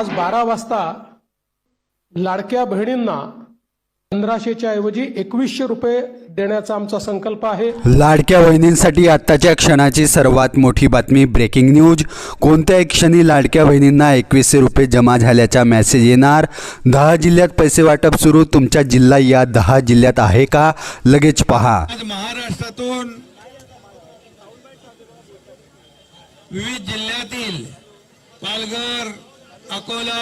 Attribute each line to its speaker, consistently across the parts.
Speaker 1: आज बारा वाजता लाडक्या बहिणींना पंधराशेच्या ऐवजी एकवीसशे रुपये देण्याचा आमचा संकल्प आहे.
Speaker 2: लाडक्या बहिणींसाठी आत्ताच्या क्षणाची सर्वात मोठी बातमी ब्रेकिंग न्यूज. कोणत्याही क्षणी लाडक्या बहिणींना एकवीसशे रुपये जमा झाल्याचा मेसेज येणार. दहा जिल्ह्यात पैसे वाटप सुरू. तुमचा जिल्हा या दहा जिल्ह्यात आहे का? लगेच पहा.
Speaker 3: आज महाराष्ट्रातून विविध जिल्ह्यातील पालघर अकोला.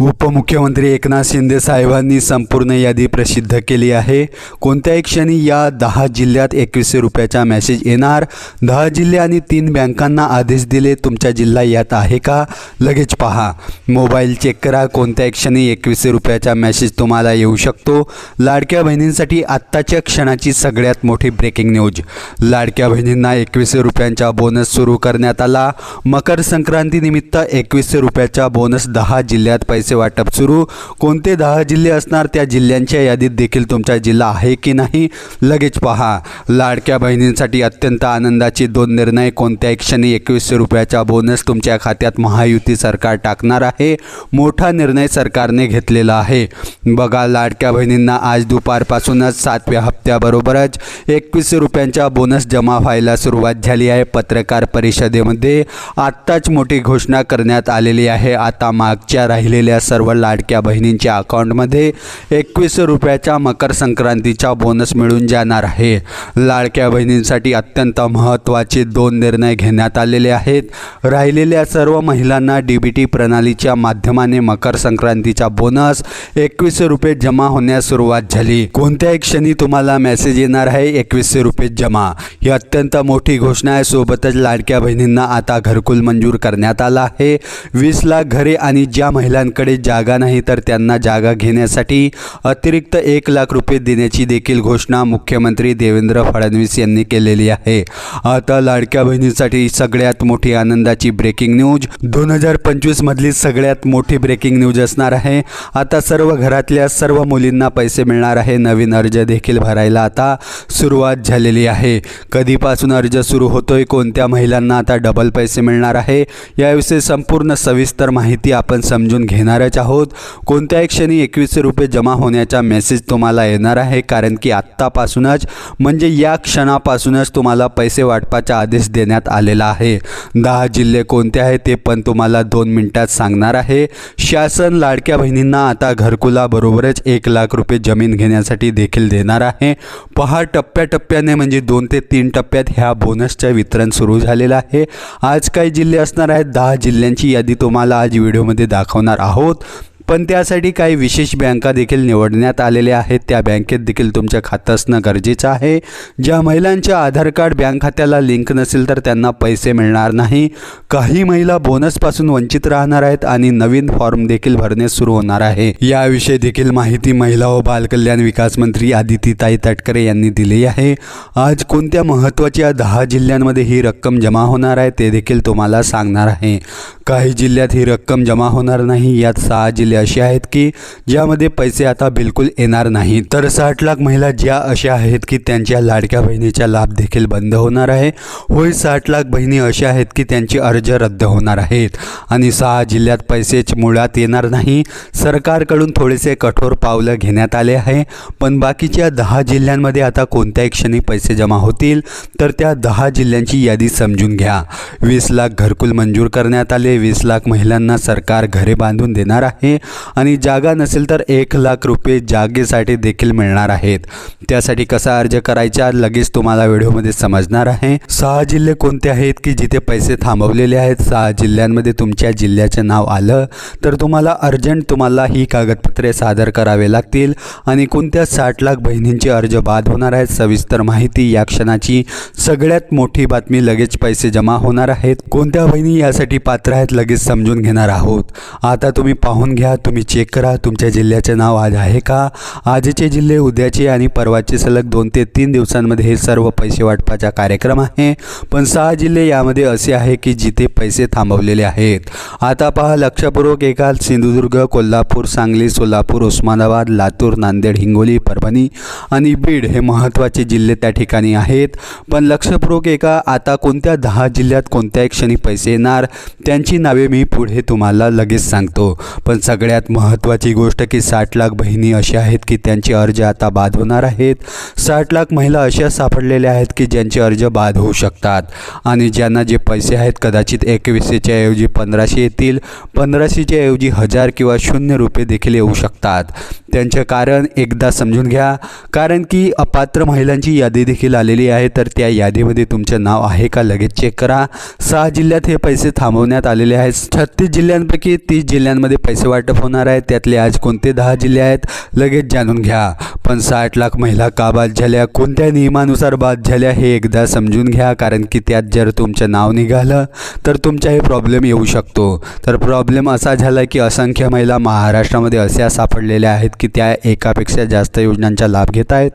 Speaker 2: उपमुख्यमंत्री एकनाथ शिंदे साहेबांनी संपूर्ण यादी प्रसिद्ध केली आहे. कोणत्याही क्षणी या दहा जिल्ह्यात एकवीसशे रुपयाचा मेसेज येणार. दहा जिल्हे आणि तीन बँकांना आदेश दिले तुमच्या जिल्हा यात आहे का? लगेच पहा. मोबाईल चेक करा कोणत्याही क्षणी एकवीसशे रुपयाचा मेसेज तुम्हाला येऊ शकतो. लाडक्या बहिणींसाठी आत्ताच्या क्षणाची सगळ्यात मोठी ब्रेकिंग न्यूज लाडक्या बहिणींना एकवीसशे रुपयांचा बोनस सुरू करण्यात आला. मकर संक्रांतीनिमित्त एकवीसशे रुपयाचा बोनस दहा जिल्ह्यात पैसे वाटप सुरू. कोणते दहा जिल्हे असणार त्या जिल्ह्यांच्या यादीत देखील तुमचा जिल्हा आहे की नाही? लगेच पहा. लाडक्या बहिणींसाठी अत्यंत आनंदाचे दोन निर्णय. कोणत्याही क्षणी एकवीसशे रुपयाचा बोनस तुमच्या खात्यात महायुती सरकार टाकणार आहे. मोठा निर्णय सरकारने घेतलेला आहे. बघा लाडक्या बहिणींना आज दुपारपासूनच सातव्या हप्त्याबरोबरच एकवीसशे रुपयांचा बोनस जमा व्हायला सुरुवात झाली आहे. पत्रकार परिषदेमध्ये आत्ताच मोठी घोषणा करण्यात आलेली आहे. आता मागच्या राहिलेल्या सर्व लाडक्या बहिणींच्या अकाउंटमध्ये एकवीस रुपयाचा मकर संक्रांतीचा बोनस मिळून जाणार आहे. लाडक्या बहिणींसाठी अत्यंत महत्त्वाचे दोन निर्णय घेण्यात आलेले आहेत. राहिलेल्या सर्व महिलांना डी बी टी प्रणालीच्या माध्यमाने मकर संक्रांतीचा बोनस एकवीसशे रुपये जमा होण्यास सुरुवात झाली. कोणत्याही क्षणी तुम्हाला मेसेज येणार आहे एकवीसशे रुपये जमा. ही अत्यंत मोठी घोषणा आहे. सोबतच लाडक्या बहिणींना आता घरकुल मंजूर करण्यात आला आहे. वीस लाख घरे आणि ज्या महिलांकडे जागा नाही तर त्यांना जागा घेण्यासाठी अतिरिक्त एक लाख रुपये देण्याची देखील घोषणा मुख्यमंत्री देवेंद्र फडणवीस यांनी केलेली आहे. आता लाडक्या बहिणीसाठी सगळ्यात मोठी आनंदाची ब्रेकिंग न्यूज दोन हजार पंचवीस मधली सगळ्यात मोठी ब्रेकिंग न्यूज असणार आहे. आता सर्व घरातल्या सर्व मुलींना पैसे मिळणार आहे. नवीन अर्ज देखील भरायला आता सुरुवात झालेली आहे. कधीपासून अर्ज सुरू होतोय कोणत्या महिलांना आता डबल पैसे मिळणार आहे याविषयी संपूर्ण सविस्तर माहिती आपण समजून घेणार घेणारच आहोत. कोणत्याही क्षणी एकवीसशे रुपये जमा होण्याचा मेसेज तुम्हाला येणार आहे कारण की आत्तापासूनच म्हणजे या क्षणापासूनच तुम्हाला पैसे वाटपाचा आदेश देण्यात आलेला आहे. दहा जिल्हे कोणते आहेत ते पण तुम्हाला दोन मिनिटात सांगणार आहे. शासन लाडक्या बहिणींना आता घरकुलाबरोबरच एक लाख रुपये जमीन घेण्यासाठी देखील देणार आहे. पहा टप्प्याटप्प्याने म्हणजे दोन ते तीन टप्प्यात ह्या बोनसचं वितरण सुरू झालेलं आहे. आज काही जिल्हे असणार आहेत दहा जिल्ह्यांची यादी तुम्हाला आज व्हिडिओमध्ये दाखवणार आहोत. arroto पण त्यासाठी काही विशेष बँका देखील निवडण्यात आलेल्या आहेत. त्या बँकेत देखील तुमचं खातं असणं गरजेचं आहे. ज्या महिलांच्या आधार कार्ड बँक खात्याला लिंक नसेल तर त्यांना पैसे मिळणार नाही. काही महिला बोनसपासून वंचित राहणार आहेत आणि नवीन फॉर्म देखील भरणे सुरू होणार आहे. याविषयी देखील माहिती महिला व बालकल्याण विकास मंत्री आदितीताई तटकरे यांनी दिली आहे. आज कोणत्या महत्त्वाच्या दहा जिल्ह्यांमध्ये ही रक्कम जमा होणार आहे ते देखील तुम्हाला सांगणार आहे. काही जिल्ह्यात ही रक्कम जमा होणार नाही. यात सहा जिल्ह्यात असे आहेत की ज्यामध्ये पैसे आता बिलकुल येणार नाही. तर साठ लाख महिला ज्या अशा आहेत की त्यांच्या लाडक्या बहिणीचा लाभ देखील बंद होणार आहे. होय साठ लाख बहिणी अशा आहेत की त्यांची अर्ज रद्द होणार आहेत. आणि सहा जिल्ह्यात पैसेच मुळात येणार नाही. सरकारकडून थोडेसे कठोर पावलं घेण्यात आले आहे. पण बाकीच्या दहा जिल्ह्यांमध्ये आता कोणत्याही क्षणी पैसे जमा होतील तर त्या दहा जिल्ह्यांची यादी समजून घ्या. वीस लाख घरकुल मंजूर करण्यात आले. वीस लाख महिलांना सरकार घरे बांधून देणार आहे. आणि जागा नसेल तर एक लाख रुपये जागेसाठी देखील मिळणार आहेत. त्यासाठी कसा अर्ज करायचा लगेच तुम्हाला व्हिडिओमध्ये समजणार आहे. सहा जिल्हे कोणते आहेत की जिथे पैसे थांबवलेले आहेत? सहा जिल्ह्यांमध्ये तुमच्या जिल्ह्याचं नाव आलं तर तुम्हाला अर्जंट तुम्हाला ही कागदपत्रे सादर करावे लागतील आणि कोणत्या साठ लाख बहिणींचे अर्ज बाद होणार आहेत सविस्तर माहिती या क्षणाची सगळ्यात मोठी बातमी लगेच पैसे जमा होणार आहेत. कोणत्या बहिणी यासाठी पात्र आहेत लगेच समजून घेणार आहोत. आता तुम्ही पाहून घ्या तुम्ही चेक करा. तुमच्या जिल्ह्याचे नाव आज आहे का? आजचे जिल्हे उद्याचे आणि परवाचे सलग दोन ते तीन दिवसांमध्ये हे सर्व पैसे वाटपाचा कार्यक्रम आहे. पण सहा जिल्हे यामध्ये असे आहे की जिथे पैसे थांबवलेले आहेत. आता पहा लक्षपूर्वक एका सिंधुदुर्ग कोल्हापूर सांगली सोलापूर उस्मानाबाद लातूर नांदेड हिंगोली परभणी आणि बीड हे महत्त्वाचे जिल्हे त्या ठिकाणी आहेत. पण लक्षपूर्वक एका आता कोणत्या दहा जिल्ह्यात कोणत्याही क्षणी पैसे येणार त्यांची नावे मी पुढे तुम्हाला लगेच सांगतो. पण सगळे सगळ्यात महत्त्वाची गोष्ट की साठ लाख बहिणी अशा आहेत की त्यांचे अर्ज आता बाद होणार आहेत. साठ लाख महिला अशा सापडलेल्या आहेत की ज्यांचे अर्ज बाद होऊ शकतात. आणि ज्यांना जे पैसे आहेत कदाचित एकवीसशेच्या ऐवजी पंधराशे येतील. पंधराशेच्या ऐवजी हजार किंवा शून्य रुपये देखील येऊ शकतात. त्यांचे कारण एकदा समजून घ्या. कारण की अपात्र महिलांची यादी देखील आलेली आहे तर त्या यादीमध्ये तुमचं नाव आहे का लगेच चेक करा. सहा जिल्ह्यात हे पैसे थांबवण्यात आलेले आहेत. छत्तीस जिल्ह्यांपैकी तीस जिल्ह्यांमध्ये पैसे वाटप होणार आहेत त्यातले आज कोणते दहा जिल्हे आहेत लगेच जाणून घ्या. पण साठ लाख महिला का बाद झाल्या कोणत्या नियमानुसार बाद झाल्या हे एकदा समजून घ्या. कारण की त्यात जर तुमचं नाव निघालं तर तुमचाही प्रॉब्लेम येऊ शकतो. तर प्रॉब्लेम असा झाला की असंख्य महिला महाराष्ट्रामध्ये अशा सापडलेल्या आहेत की त्या एकापेक्षा जास्त योजनांचा लाभ घेत आहेत.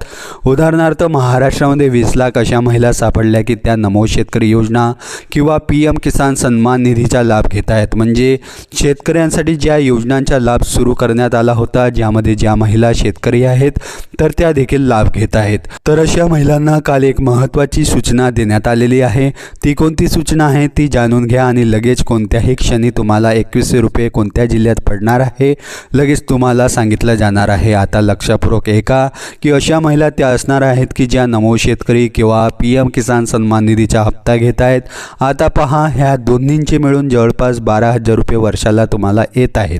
Speaker 2: उदाहरणार्थ महाराष्ट्रामध्ये वीस लाख अशा महिला सापडल्या की त्या नमो शेतकरी योजना किंवा पी एम किसान सन्मान निधीचा लाभ घेत आहेत. म्हणजे शेतकऱ्यांसाठी ज्या योजनांचा लाभ सुरू करण्यात आला होता ज्यामध्ये ज्या महिला शेतकरी आहेत तर त्या देखील लाभ घेत आहेत. तर अशा महिलांना काल एक महत्त्वाची सूचना देण्यात आलेली आहे. ती कोणती सूचना आहे ती जाणून घ्या आणि लगेच कोणत्याही क्षणी तुम्हाला एकवीसशे रुपये कोणत्या जिल्ह्यात पडणार आहे लगेच तुम्हाला सांगितलं जाणार आहे. आता लक्षपूर्वक एका की अशा महिला त्या असणार आहेत की ज्या नमो शेतकरी किंवा पी एम किसान सन्मान निधीचा हप्ता घेत आहेत. आता पहा ह्या दोन्हींचे मिळून जवळपास बारा हजार रुपये वर्षाला तुम्हाला येत आहेत.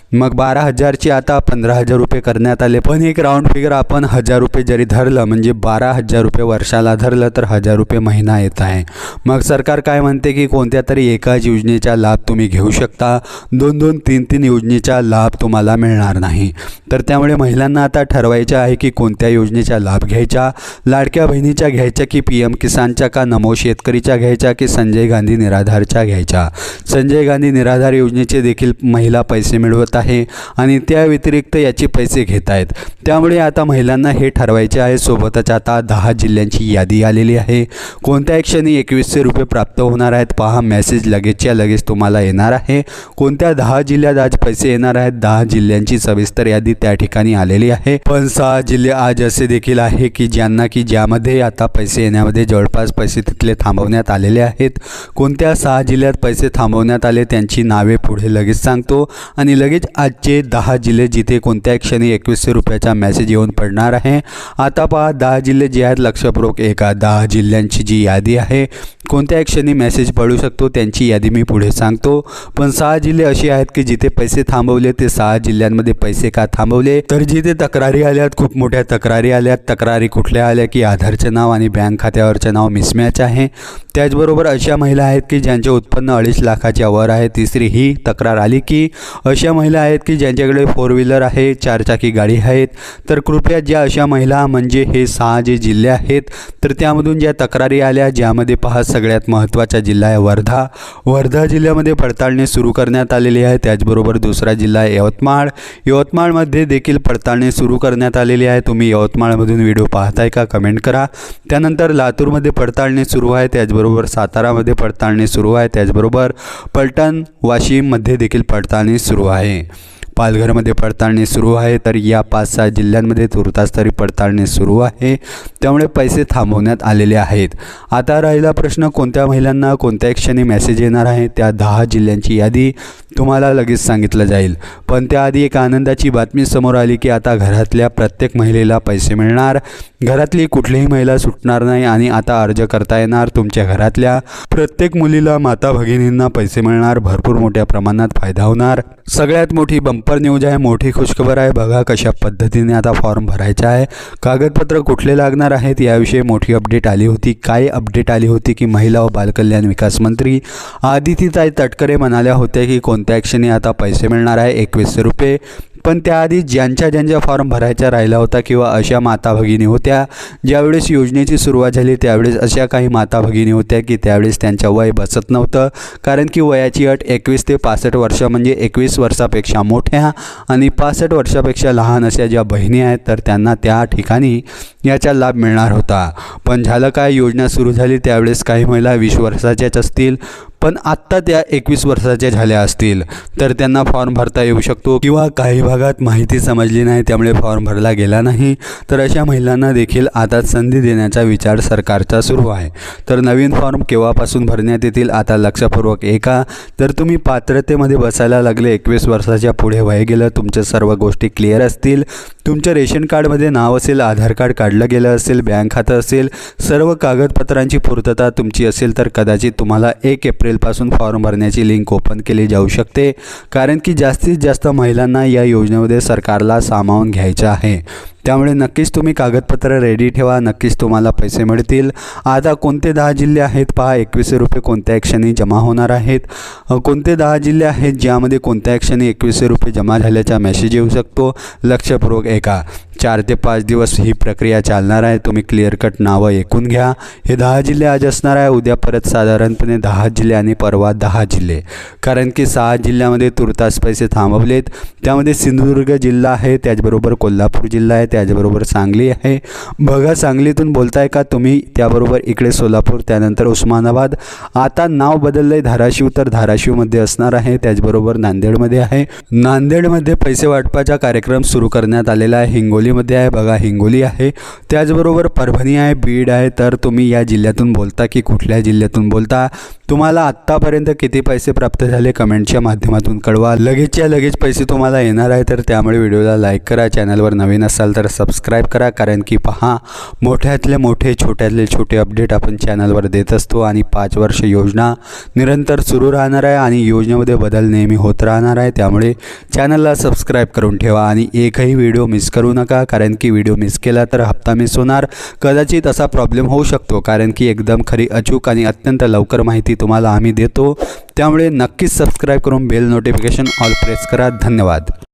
Speaker 2: मग बारा हजारची आता पंधरा हजार रुपये करण्यात आले. पण एक राऊंड फिगर आपण हजार रुपये जरी धरलं म्हणजे बारा हजार रुपये वर्षाला धरलं तर हजार रुपये महिना येत आहे. मग सरकार काय म्हणते की कोणत्या तरी एकाच योजनेचा लाभ तुम्ही घेऊ शकता? दोन दोन तीन तीन योजनेचा लाभ तुम्हाला मिळणार नाही. तर त्यामुळे महिलांना आता ठरवायचं आहे की कोणत्या योजनेचा लाभ घ्यायचा? लाडक्या बहिणीच्या घ्यायच्या की पी एम किसानच्या का? नमो शेतकरीच्या घ्यायच्या की संजय गांधी निराधारच्या घ्यायच्या संजय गांधी निराधार योजनेचे देखील महिला पैसे मिळवत आहे आणि त्या व्यतिरिक्त याचे पैसे घेत आहेत. त्यामुळे आता महिलांना हे ठरवायचे आहे. सोबतच आता दहा जिल्ह्यांची यादी आलेली आहे. कोणत्या क्षणी एकवीसशे रुपये प्राप्त होणार आहेत पहा. मेसेज लगेचच्या लगेच तुम्हाला येणार आहे. कोणत्या दहा जिल्ह्यात आज पैसे येणार आहेत? दहा जिल्ह्यांची सविस्तर यादी त्या ठिकाणी आलेली आहे. पण सहा जिल्हे आज असे देखील आहे की ज्यांना की ज्यामध्ये आता पैसे येण्यामध्ये जवळपास पैसे तिथले थांबवण्यात आलेले आहेत. कोणत्या सहा जिल्ह्यात पैसे थांबवण्यात आले त्यांची नावे पुढे लगेच सांगतो. आणि लगेच आजचे दहा जिल्हे जिथे कोणत्या क्षणी एकवीसशे रुपयाचा मेसेज येऊन पडणार आहे. आता पहा दहा जिल्हे जे आहेत लक्षपूर्वक एका दहा जिल्ह्यांची जी यादी आहे कोणत्या क्षणी मेसेज पडू शकतो त्यांची यादी मी पुढे सांगतो. पण सहा जिल्हे असे आहेत की जिथे पैसे थांबवले ते सहा जिल्ह्यांमध्ये पैसे का थांबवले? तर जिथे तक्रारी आल्यात खूप मोठ्या तक्रारी आल्यात. तक्रारी कुठल्या आल्या की आधारचं नाव आणि बँक खात्यावरचं नाव मिसमॅच आहे. त्याचबरोबर अशा महिला आहेत की ज्यांचे उत्पन्न अडीच लाखाच्या वर आहे. तिसरी ही तक्रार आली की अशा महिला आहेत की ज्यांच्याकडे फोर व्हीलर आहे चारचाकी गाडी आहेत. तर कृपया ज्या अशा महिला म्हणजे हे सहा जे जिल्हे आहेत तर त्यामधून ज्या तक्रारी आल्या ज्यामध्ये पहा सगळ्यात महत्त्वाचा जिल्हा आहे वर्धा. वर्धा जिल्ह्यामध्ये पडताळणी सुरू करण्यात आलेली आहे. त्याचबरोबर दुसरा जिल्हा आहे यवतमाळ. यवतमाळमध्ये देखील पडताळणी सुरू करण्यात आलेली आहे. तुम्ही यवतमाळमधून व्हिडिओ पाहताय का? कमेंट करा. त्यानंतर लातूरमध्ये पडताळणी सुरू आहे. त्याचबरोबर सातारामध्ये पडताळणी सुरू आहे. त्याचबरोबर पलटण वाशिममध्ये देखील पडताळणी सुरू आहे. पालघरमध्ये पडताळणी सुरू आहे. तर या पाच सहा जिल्ह्यांमध्ये तुर्तास तरी पडताळणी सुरू आहे. त्यामुळे पैसे थांबवण्यात आलेले आहेत. आता राहिला प्रश्न कोणत्या महिलांना कोणत्या क्षणी मेसेज येणार आहे? त्या दहा जिल्ह्यांची यादी तुम्हाला लगेच सांगितलं जाईल. पण त्याआधी एक आनंदाची बातमी समोर आली की आता घरातल्या प्रत्येक महिलेला पैसे मिळणार. घरातली कुठलीही महिला सुटणार नाही आणि आता अर्ज करता येणार. तुमच्या घरातल्या प्रत्येक मुलीला माता भगिनींना पैसे मिळणार. भरपूर मोठ्या प्रमाणात फायदा होणार. सगळ्यात मोठी बंपर न्यूज आहे. मोठी खुशखबर आहे. बघा कशा पद्धतीने आता फॉर्म भरायचा आहे. कागदपत्र कुठले लागणार आहेत? याविषयी मोठी अपडेट आली होती. काय अपडेट आली होती की महिला व बालकल्याण विकास मंत्री आदितीताई तटकरे म्हणाल्या होत्या की कोणत्या क्षणी आता पैसे मिळणार आहे? एकवीसशे रुपये. पण त्याआधी ज्यांच्या ज्यांच्या फॉर्म भरायचा राहिला होता किंवा अशा माता भगिनी होत्या ज्यावेळेस योजनेची सुरुवात झाली त्यावेळेस अशा काही माता भगिनी होत्या की त्यावेळेस त्यांच्या वय बसत नव्हतं. कारण की वयाची अट एकवीस ते पासष्ट वर्ष म्हणजे एकवीस वर्षापेक्षा मोठ्या आणि पासष्ट वर्षापेक्षा लहान अशा ज्या बहिणी आहेत तर त्यांना त्या ठिकाणी याचा लाभ मिळणार होता. पण झालं काय? योजना सुरू झाली त्यावेळेस काही महिला वीस वर्षाच्याच असतील. पण आत्ता त्या एकवीस वर्षाच्या झाल्या असतील. तर त्यांना फॉर्म भरता येऊ शकतो किंवा काही भागात माहिती समजली नाही त्यामुळे फॉर्म भरला गेला नाही. तर अशा महिलांना देखील आता संधी देण्याचा विचार सरकारचा सुरू आहे. तर नवीन फॉर्म केव्हापासून भरण्यात येतील आता लक्षपूर्वक एका तर तुम्ही पात्रतेमध्ये बसायला लागले एकवीस वर्षाच्या पुढे वय गेलं तुमच्या सर्व गोष्टी क्लिअर असतील. तुमच्या रेशन कार्डमध्ये नाव असेल आधार कार्ड काढलं गेलं असेल बँक खातं असेल सर्व कागदपत्रांची पूर्तता तुमची असेल तर कदाचित तुम्हाला एक एप्रिलपासून फॉर्म भरण्याची लिंक ओपन केली जाऊ शकते. कारण की जास्तीत जास्त महिलांना या योजनेमध्ये सरकारला सामावून घ्यायचं आहे. त्यामुळे नक्कीच तुम्ही कागदपत्र रेडी ठेवा नक्कीच तुम्हाला पैसे मिळतील. आता कोणते दहा जिल्हे आहेत पहा एकवीसशे रुपये कोणत्या क्षणी जमा होणार आहेत? कोणते दहा जिल्हे आहेत ज्यामध्ये कोणत्या क्षणी एकवीसशे रुपये जमा झाल्याचा मेसेज येऊ शकतो? लक्षपूर्वक ऐका. चार ते पाच दिवस ही प्रक्रिया चालणार आहे. तुम्ही क्लिअर कट नावं ऐकून घ्या. हे दहा जिल्हे आज असणार आहे. उद्या परत साधारणपणे दहा जिल्हे आणि परवा दहा जिल्हे. कारण की सहा जिल्ह्यामध्ये तुर्तास पैसे थांबवलेत. त्यामध्ये सिंधुदुर्ग जिल्हा आहे त्याचबरोबर कोल्हापूर जिल्हा आहे त्याचबरोबर सांगली आहे. बघा सांगलीतून बोलताय का तुम्ही? त्याबरोबर इकडे सोलापूर त्यानंतर उस्मानाबाद. आता नाव बदललं आहे धाराशिव तर धाराशिवमध्ये असणार आहे. त्याचबरोबर नांदेडमध्ये आहे. नांदेडमध्ये पैसे वाटपाचा कार्यक्रम सुरू करण्यात आलेला आहे. हिंगोली हिंगोलीमध्ये आहे. बघा हिंगोली आहे. त्याचबरोबर परभणी आहे बीड आहे. तर तुम्ही या जिल्ह्यातून बोलता की कुठल्या जिल्ह्यातून बोलता? तुम्हाला आत्तापर्यंत किती पैसे प्राप्त झाले? कमेंटच्या माध्यमातून कळवा. लगेचच्या लगेच पैसे तुम्हाला येणार आहे. तर त्यामुळे व्हिडिओला लाईक करा. चॅनलवर नवीन असाल तर सबस्क्राईब करा. कारण की पहा मोठ्यातले मोठे छोट्यातले छोटे अपडेट आपण चॅनलवर देत असतो आणि पाच वर्ष योजना निरंतर सुरू राहणार आहे आणि योजनेमध्ये बदल नेहमी होत राहणार आहे. त्यामुळे चॅनलला सबस्क्राईब करून ठेवा आणि एकही व्हिडिओ मिस करू नका कारण की व्हिडिओ मिस केला तर हप्ता मिस होणार. कदाचित असा प्रॉब्लेम होऊ शकतो कारण की एकदम खरी अचूक आणि अत्यंत लवकर माहिती तुम्हाला आम्ही देतो. त्यामुळे नक्कीच सबस्क्राईब करून बेल नोटिफिकेशन ऑल प्रेस करा. धन्यवाद.